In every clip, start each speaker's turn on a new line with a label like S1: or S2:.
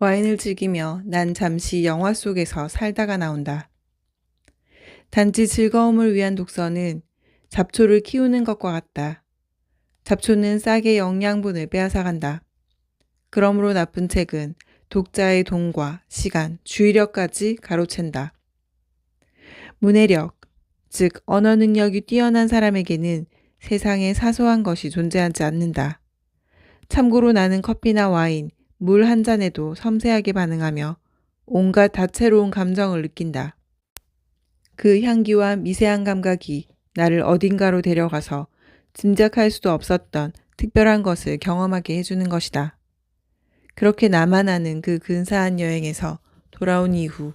S1: 와인을 즐기며 난 잠시 영화 속에서 살다가 나온다. 단지 즐거움을 위한 독서는 잡초를 키우는 것과 같다. 잡초는 싹의 영양분을 빼앗아간다. 그러므로 나쁜 책은 독자의 돈과 시간, 주의력까지 가로챈다. 문해력, 즉 언어 능력이 뛰어난 사람에게는 세상에 사소한 것이 존재하지 않는다. 참고로 나는 커피나 와인, 물 한 잔에도 섬세하게 반응하며 온갖 다채로운 감정을 느낀다. 그 향기와 미세한 감각이 나를 어딘가로 데려가서 짐작할 수도 없었던 특별한 것을 경험하게 해주는 것이다. 그렇게 나만 아는 그 근사한 여행에서 돌아온 이후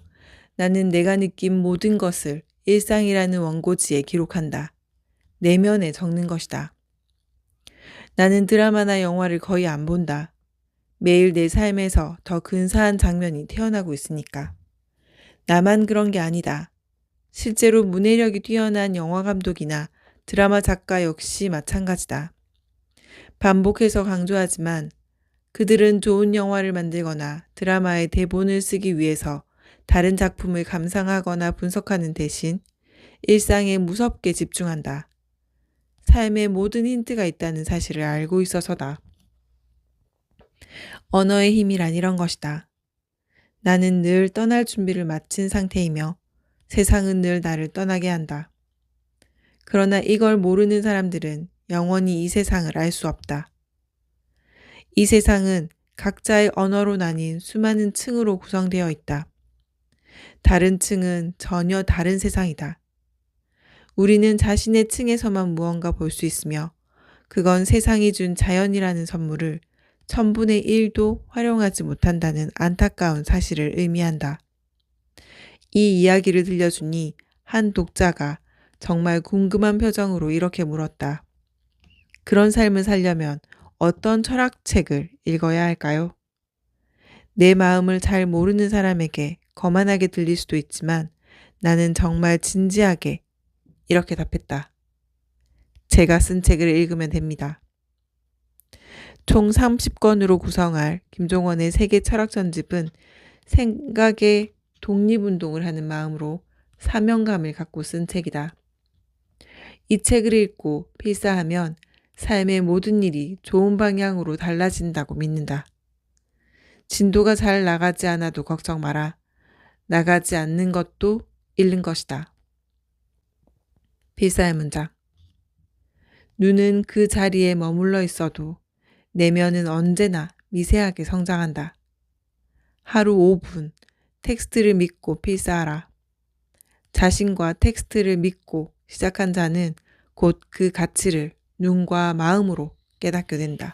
S1: 나는 내가 느낀 모든 것을 일상이라는 원고지에 기록한다. 내면에 적는 것이다. 나는 드라마나 영화를 거의 안 본다. 매일 내 삶에서 더 근사한 장면이 태어나고 있으니까. 나만 그런 게 아니다. 실제로 문해력이 뛰어난 영화 감독이나 드라마 작가 역시 마찬가지다. 반복해서 강조하지만 그들은 좋은 영화를 만들거나 드라마의 대본을 쓰기 위해서 다른 작품을 감상하거나 분석하는 대신 일상에 무섭게 집중한다. 삶의 모든 힌트가 있다는 사실을 알고 있어서다. 언어의 힘이란 이런 것이다. 나는 늘 떠날 준비를 마친 상태이며 세상은 늘 나를 떠나게 한다. 그러나 이걸 모르는 사람들은 영원히 이 세상을 알 수 없다. 이 세상은 각자의 언어로 나뉜 수많은 층으로 구성되어 있다. 다른 층은 전혀 다른 세상이다. 우리는 자신의 층에서만 무언가 볼 수 있으며 그건 세상이 준 자연이라는 선물을 천분의 일도 활용하지 못한다는 안타까운 사실을 의미한다. 이 이야기를 들려주니 한 독자가 정말 궁금한 표정으로 이렇게 물었다. 그런 삶을 살려면 어떤 철학책을 읽어야 할까요? 내 마음을 잘 모르는 사람에게 거만하게 들릴 수도 있지만 나는 정말 진지하게 이렇게 답했다. 제가 쓴 책을 읽으면 됩니다. 총 30권으로 구성할 김종원의 세계 철학 전집은 생각의 독립운동을 하는 마음으로 사명감을 갖고 쓴 책이다. 이 책을 읽고 필사하면 삶의 모든 일이 좋은 방향으로 달라진다고 믿는다. 진도가 잘 나가지 않아도 걱정 마라. 나가지 않는 것도 잃는 것이다. 필사의 문장. 눈은 그 자리에 머물러 있어도 내면은 언제나 미세하게 성장한다. 하루 5분 텍스트를 믿고 필사하라. 자신과 텍스트를 믿고 시작한 자는 곧 그 가치를 눈과 마음으로 깨닫게 된다.